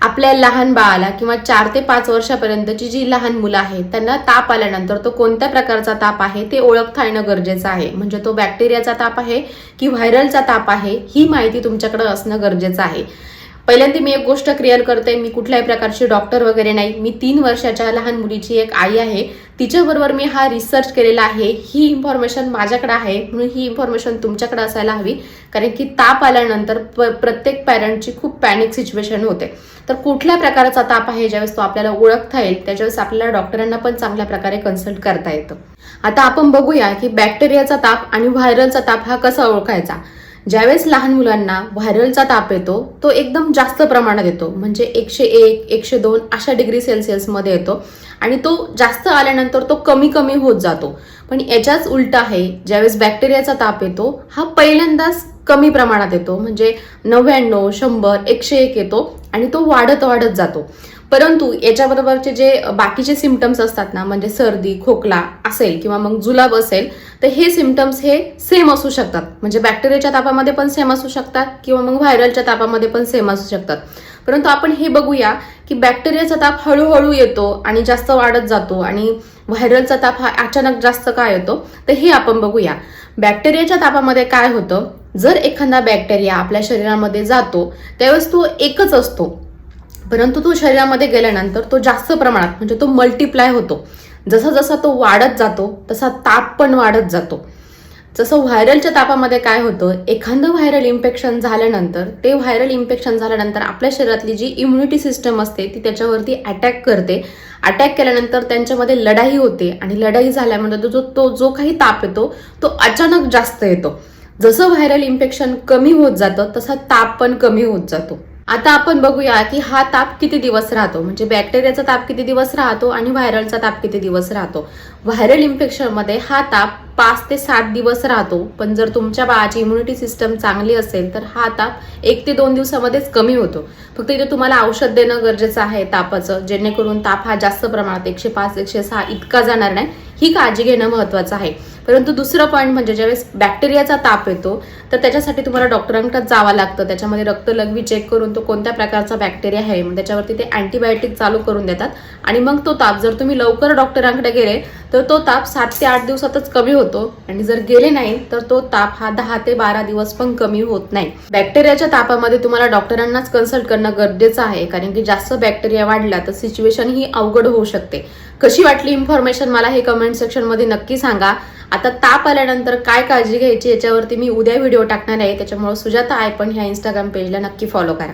आपल्या लहान बाळाला किंवा चार ते पाच वर्षापर्यंतची जी लहान मुलं आहेत त्यांना ताप आल्यानंतर तो कोणत्या प्रकारचा ताप आहे ते ओळखता येणं गरजेचं आहे. म्हणजे तो बॅक्टेरियाचा ताप आहे की व्हायरलचा ताप आहे ही माहिती तुमच्याकडे असणं गरजेचं आहे. पहिल्यांदा मी एक गोष्ट क्लिअर करते मी कुठल्याही प्रकारची डॉक्टर वगैरे नाही. मी तीन वर्षाच्या लहान मुलीची एक आई आहे. तिच्याबरोबर मी हा रिसर्च केलेला आहे. ही इन्फॉर्मेशन माझ्याकडे आहे. म्हणून ही इन्फॉर्मेशन तुमच्याकडे असायला हवी. कारण की ताप आल्यानंतर प्रत्येक पॅरेंटची खूप पॅनिक सिच्युएशन होते. तर कुठल्या प्रकारचा ताप आहे ज्यावेळेस तो आपल्याला ओळखता येईल त्याच्यावेळेस आपल्याला डॉक्टरांना पण चांगल्या प्रकारे कन्सल्ट करता येतं. आता आपण बघूया की बॅक्टेरियाचा ताप आणि व्हायरलचा ताप हा कसा ओळखायचा? ज्यावेळेस लहान मुलांना व्हायरलचा ताप येतो तो एकदम जास्त प्रमाणात येतो. म्हणजे एकशे एक एकशे दोन अशा डिग्री सेल्सिअसमध्ये येतो. आणि तो जास्त आल्यानंतर तो कमी कमी होत जातो. पण याच्याच उलट आहे ज्यावेळेस बॅक्टेरियाचा ताप येतो हा पहिल्यांदाच कमी प्रमाणात येतो. म्हणजे नव्याण्णव शंभर एकशे एक येतो आणि तो वाढत वाढत जातो. परंतु याच्याबरोबरचे जे बाकीचे सिमटम्स असतात ना म्हणजे सर्दी खोकला असेल किंवा मग जुलाब असेल तर हे सिमटम्स हे सेम असू शकतात. म्हणजे बॅक्टेरियाच्या तापामध्ये पण सेम असू शकतात किंवा मग व्हायरलच्या तापामध्ये पण सेम असू शकतात. परंतु आपण हे बघूया की बॅक्टेरियाचा ताप हळूहळू येतो आणि जास्त वाढत जातो आणि व्हायरलचा ताप हा अचानक जास्त का येतो? तर हे आपण बघूया. बॅक्टेरियाच्या तापामध्ये काय होतं? जर एखादा बॅक्टेरिया आपल्या शरीरामध्ये जातो त्यावेळेस तो एकच असतो. परंतु तो शरीरामध्ये गेल्यानंतर तो जास्त प्रमाणात म्हणजे तो मल्टिप्लाय होतो. जसा जसा तो वाढत जातो तसा ताप पण वाढत जातो. जसं व्हायरलच्या तापामध्ये काय होतं एखादं व्हायरल इन्फेक्शन झाल्यानंतर ते व्हायरल इन्फेक्शन झाल्यानंतर आपल्या शरीरातली जी इम्युनिटी सिस्टम असते ती त्याच्यावरती अटॅक करते. अटॅक केल्यानंतर त्यांच्यामध्ये लढाई होते आणि लढाई झाल्यानंतर जो तो जो काही ताप येतो तो अचानक जास्त येतो. जसं व्हायरल इन्फेक्शन कमी होत जातं तसा ताप पण कमी होत जातो. आता आपण बघूया की हा ताप किती दिवस राहतो? म्हणजे बॅक्टेरियाचा ताप किती दिवस राहतो आणि व्हायरलचा ताप किती दिवस राहतो? व्हायरल इन्फेक्शनमध्ये हा ताप पाच ते सात दिवस राहतो. पण जर तुमच्या बाळाची इम्युनिटी सिस्टम चांगली असेल तर हा ताप एक ते दोन दिवसामध्येच कमी होतो. फक्त इथे तुम्हाला औषध देणं गरजेचं आहे तापाचं जेणेकरून ताप हा जास्त प्रमाणात एकशे पाच एकशे सहा इतका जाणार नाही. ही काळजी घेणं महत्वाचं आहे. परंतु दुसरं पॉईंट म्हणजे ज्यावेळेस बॅक्टेरियाचा ताप येतो तर त्याच्यासाठी तुम्हाला डॉक्टरांकडे जावं लागतं. त्याच्यामध्ये रक्त लघवी चेक करून तो कोणत्या प्रकारचा बॅक्टेरिया आहे. मग त्याच्यावरती ते अँटीबायोटिक चालू करून देतात. आणि मग तो ताप जर तुम्ही लवकर डॉक्टरांकडे गेले तर तो ताप सात ते आठ दिवसातच कमी होतो. आणि जर गेले नाही तर तो ताप हा दहा ते बारा दिवस पण कमी होत नाही. बॅक्टेरियाच्या तापामध्ये तुम्हाला डॉक्टरांनाच कन्सल्ट करणं गरजेचं आहे. कारण की जास्त बॅक्टेरिया वाढला तर सिच्युएशन ही अवघड होऊ शकते. कशी वाटली इन्फॉर्मेशन मला हे कमेंट सेक्शनमध्ये नक्की सांगा. आता ताप आल्यानंतर काय काळजी घ्यायची याच्यावरती मी उद्या व्हिडिओ टाकणार आहे. त्याच्यामुळे सुजाता आय पण ह्या इंस्टाग्राम पेजला नक्की फॉलो करा.